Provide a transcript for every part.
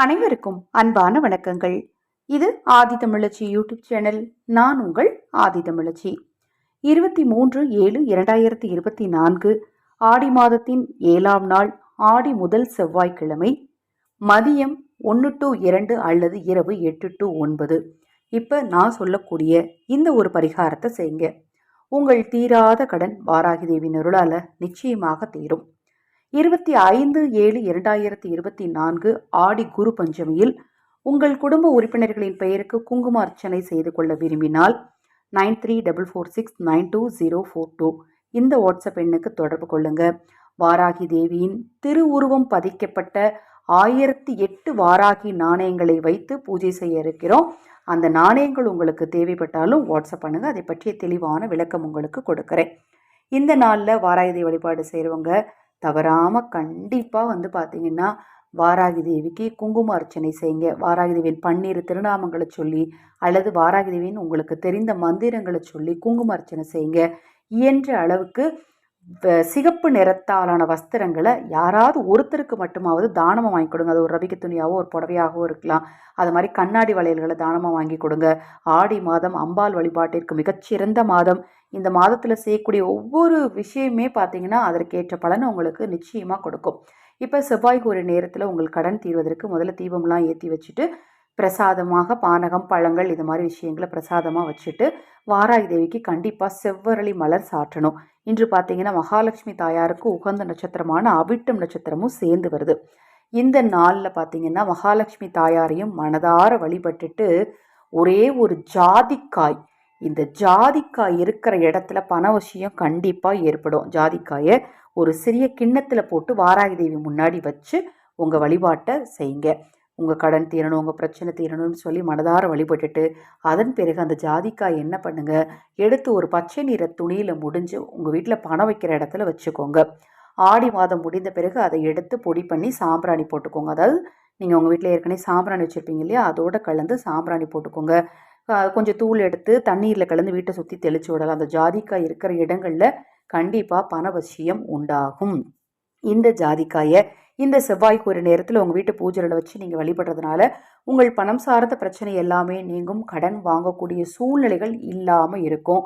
அனைவருக்கும் அன்பான வணக்கங்கள். இது ஆதி தமிழச்சி யூடியூப் சேனல். நான் உங்கள் ஆதி தமிழச்சி இருபத்தி மூன்று ஏழு இரண்டாயிரத்தி இருபத்தி நான்கு ஆடி மாதத்தின் ஏழாம் நாள் ஆடி முதல் செவ்வாய்க்கிழமை மதியம் ஒன்று டு இரண்டு அல்லது இரவு எட்டு டு ஒன்பது. இப்போ நான் சொல்லக்கூடிய இந்த ஒரு பரிகாரத்தை செய்யுங்க. உங்கள் தீராத கடன் வாராகி தேவி நிருளால நிச்சயமாக தீரும். இருபத்தி ஐந்து ஏழு இரண்டாயிரத்தி இருபத்தி நான்கு ஆடி குரு பஞ்சமியில் உங்கள் குடும்ப உறுப்பினர்களின் பெயருக்கு குங்கும அர்ச்சனை செய்து கொள்ள விரும்பினால் nine three double four six nine two zero four two இந்த வாட்ஸ்அப் எண்ணுக்கு தொடர்பு கொள்ளுங்க. வாராகி தேவியின் திருவுருவம் பதிக்கப்பட்ட ஆயிரத்தி எட்டு வாராகி நாணயங்களை வைத்து பூஜை செய்ய இருக்கிறோம். அந்த நாணயங்கள் உங்களுக்கு தேவைப்பட்டாலும் வாட்ஸ்அப் பண்ணுங்கள் அதை பற்றிய தெளிவான விளக்கம் உங்களுக்கு கொடுக்குறேன். இந்த நாளில் வாராயுதை வழிபாடு செய்கிறவங்க தவறாமல் கண்டிப்பாக வந்து பார்த்தீங்கன்னா வாராகி தேவிக்கு குங்கும அர்ச்சனை செய்யுங்க. வாராகி தேவியின் பன்னீர் திருநாமங்களை சொல்லி அல்லது வாராகி தேவியின் உங்களுக்கு தெரிந்த மந்திரங்களை சொல்லி குங்கும அர்ச்சனை செய்யுங்க. இயன்ற அளவுக்கு சிகப்பு நிறத்தாலான வஸ்திரங்களை யாராவது ஒருத்தருக்கு மட்டுமாவது தானமாக வாங்கி கொடுங்க. அது ஒரு ரவிக்கு துணியாவோ ஒரு புடவையாகவோ இருக்கலாம். அது மாதிரி கண்ணாடி வளையல்களை தானமாக வாங்கி கொடுங்க. ஆடி மாதம் அம்பாள் வழிபாட்டிற்கு மிகச்சிறந்த மாதம். இந்த மாதத்தில் செய்யக்கூடிய ஒவ்வொரு விஷயமே பார்த்தீங்கன்னா அதற்கேற்ற பலனை உங்களுக்கு நிச்சயமாக கொடுக்கும். இப்போ செவ்வாய்க்கு ஒரு நேரத்தில் உங்கள் கடன் தீர்வதற்கு முதல்ல தீபம்லாம் ஏற்றி வச்சுட்டு பிரசாதமாக பானகம் பழங்கள் இது மாதிரி விஷயங்களை பிரசாதமாக வச்சுட்டு வாராய் தேவிக்கு கண்டிப்பாக செவ்வரளி மலர் சாற்றணும். இன்று பார்த்தீங்கன்னா மகாலட்சுமி தாயாருக்கு உகந்த நட்சத்திரமான அவிட்டம் நட்சத்திரமும் சேர்ந்து வருது. இந்த நாளில் பார்த்தீங்கன்னா மகாலட்சுமி தாயாரையும் மனதார வழிபட்டுட்டு ஒரே ஒரு ஜாதிக்காய் இந்த ஜாதிக்காய் இருக்கிற இடத்துல பண விஷயம் கண்டிப்பாக ஏற்படும். ஜாதிக்காயை ஒரு சிறிய கிண்ணத்தில் போட்டு வாராகி தேவி முன்னாடி வச்சு உங்கள் வழிபாட்டை செய்யுங்க. உங்கள் கடன் தீரணும் உங்கள் பிரச்சனை தீரணும்னு சொல்லி மனதார வழிபட்டுட்டு அதன் பிறகு அந்த ஜாதிக்காய் என்ன பண்ணுங்கள் எடுத்து ஒரு பச்சை நிற துணியில் முடிஞ்சு உங்கள் வீட்டில் பணம் வைக்கிற இடத்துல வச்சுக்கோங்க. ஆடி மாதம் முடிந்த பிறகு அதை எடுத்து பொடி பண்ணி சாம்பிராணி போட்டுக்கோங்க. அதாவது நீங்கள் உங்கள் வீட்டில் ஏற்கனவே சாம்பிராணி வச்சுருப்பீங்க இல்லையா? அதோட கலந்து சாம்பிராணி போட்டுக்கோங்க. கொஞ்சம் தூள் எடுத்து தண்ணீரில் கலந்து வீட்டை சுற்றி தெளிச்சு விடலாம். அந்த ஜாதிக்காய் இருக்கிற இடங்களில் கண்டிப்பாக பணவசியம் உண்டாகும். இந்த ஜாதிக்காயை இந்த செவ்வாய்க்கு ஒரு நேரத்தில் உங்கள் வீட்டு பூஜையில் வச்சு நீங்கள் வழிபடுறதுனால உங்கள் பணம் சார்ந்த பிரச்சனை எல்லாமே நீங்கும் கடன் வாங்கக்கூடிய சூழ்நிலைகள் இல்லாமல் இருக்கும்.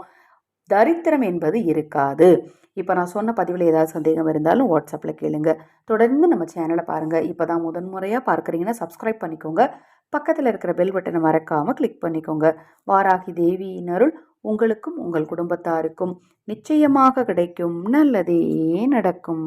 தரித்திரம் என்பது இருக்காது. இப்போ நான் சொன்ன பதிவில் ஏதாவது சந்தேகம் இருந்தாலும் வாட்ஸ்அப்பில் கேளுங்க. தொடர்ந்து நம்ம சேனலை பாருங்கள் இப்போ தான் முதன்முறையாக பார்க்குறீங்கன்னா சப்ஸ்கிரைப் பண்ணிக்கோங்க. பக்கத்தில் இருக்கிற பெல் பட்டனை மறக்காமல் கிளிக் பண்ணிக்கோங்க. வாராகி தேவியின் அருள் உங்களுக்கும் உங்கள் குடும்பத்தாருக்கும் நிச்சயமாக கிடைக்கும். நல்லதே நடக்கும்.